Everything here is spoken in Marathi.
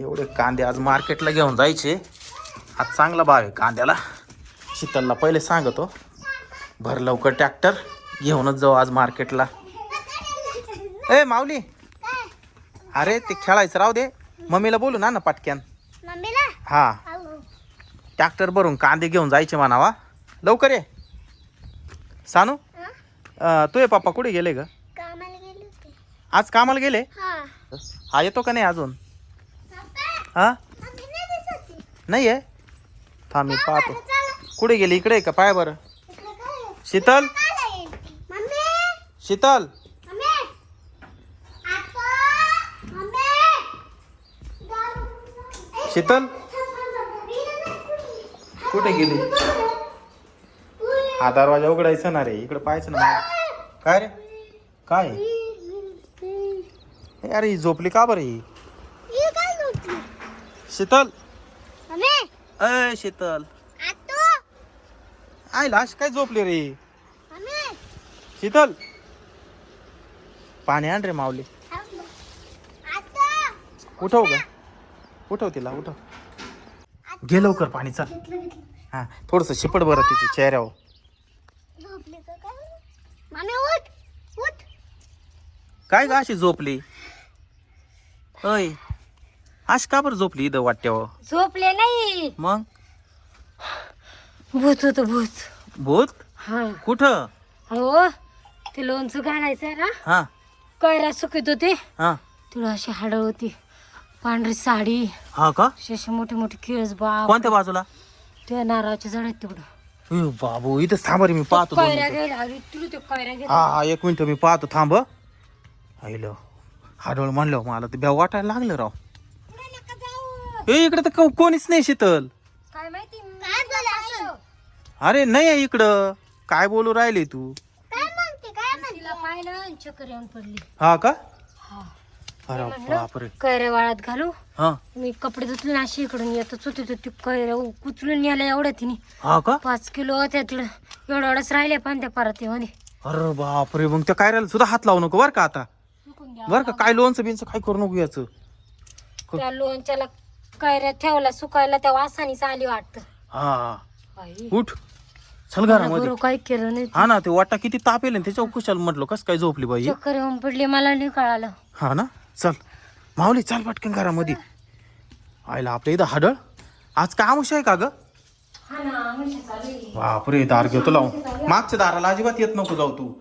एवढे कांदे आज मार्केटला घेऊन जायचे. आज चांगला भाव आहे कांद्याला. शीतलला पहिले सांगतो. भर लवकर ट्रॅक्टर घेऊनच जाऊ आज मार्केटला. ए माऊली. अरे ते खेळायचं राहू दे. मम्मीला बोलू ना ना पटक्यान. हा. ट्रॅक्टर भरून कांदे घेऊन जायचे म्हणावा. लवकर ये. सानू तुझे पप्पा कुठे गेले ग? आज कामाला गेले? हा येतो का नाही अजून? हा? नाही आहे. थांब मी पाहतो. कुठे गेली? इकडे आहे का? पाय बरं? शीतल? शीतल? शीतल? कुठे गेली? हा दरवाजा उघडायचा ना रे. इकडे पाहायचं ना. काय रे? काय? अरे झोपली का बरं ही? शीतल. अय शीतल. आतो. आय लाश काय झोपली रे? शीतल. पाणी आण रे माऊली. उठव ग. उठव तिला उठव. घे लवकर पाणी चाल. हा थोडस शिपड बरं तिच्या चेहऱ्यावर. का काय? ग अशी झोपली? अय अशी का बरं झोपली इथं वाट्यावर? झोपले नाही. मग? भूत होत भूत. भूत? हा. कुठं? हो ते लोणचं घालायचं ना. हा. कैरा सुकत होते. हा. तुला अशी हाडळ होती. पांढरी साडी. हा का? अशी अशी मोठी मोठी केस बाप. कोणत्या बाजूला? त्या नारळाच्या झाडात तिकडं ए बाबू इथं थांब रे मी पाहतो दोन कैऱ्या मिनिटं. गेला. अरे तुला ते कैऱ्या हा हा एक मिनिट मी पाहतो थांब आईलो हाडोळ म्हणलं मला तर ब्याव वाटायला लागलं राव. ए इकडे तर को- कोणीच नाही शीतल. काय माहिती? काय झालं असं अरे नाही आहे इकडं. काय बोलू राहिले तू? काय म्हणते? काय म्हणते? तिला पाहिलं आणि चक्कर येऊन पडली. हा का? हा. अरे बापरे. कैऱ्या वाळात घालू. हा. मी कपडे धुतले ना अशी इकडून येतच होते तर ती कैऱ्या कुचलून नेल्या एवढ्या तिने. हा का? पाच किलो होत्या तिला एवढ्या एवढ्याच राहिले पण त्या परतीमध्ये अरे बापरे मग त्या कायऱ्याला सुद्धा हात लावू नको बरं का आता? बरं का काय लोणचं बिनचं काय करू नको याचं? त्या लोणच्याला कैऱ्या ठेवला सुकायला त्या वासानीच आली वाटत. हा. उठ. चल घरामध्ये. बरोबर काय केलं नाही. हा ना ते वाटा किती तापेल ना त्याच्यावर कुशाल म्हटलं कस काय झोपली बाई? चक्कर येऊन पडली मला नाही कळालं. हा ना? चल. माऊली चाल पटकन घरामध्ये. आयला आपल्या इथं हाडळ. आज काय आमुष आहे का ग? बापरे दार घेतो लावून. मागच्या दाराला अजिबात येत नको जाऊ तू.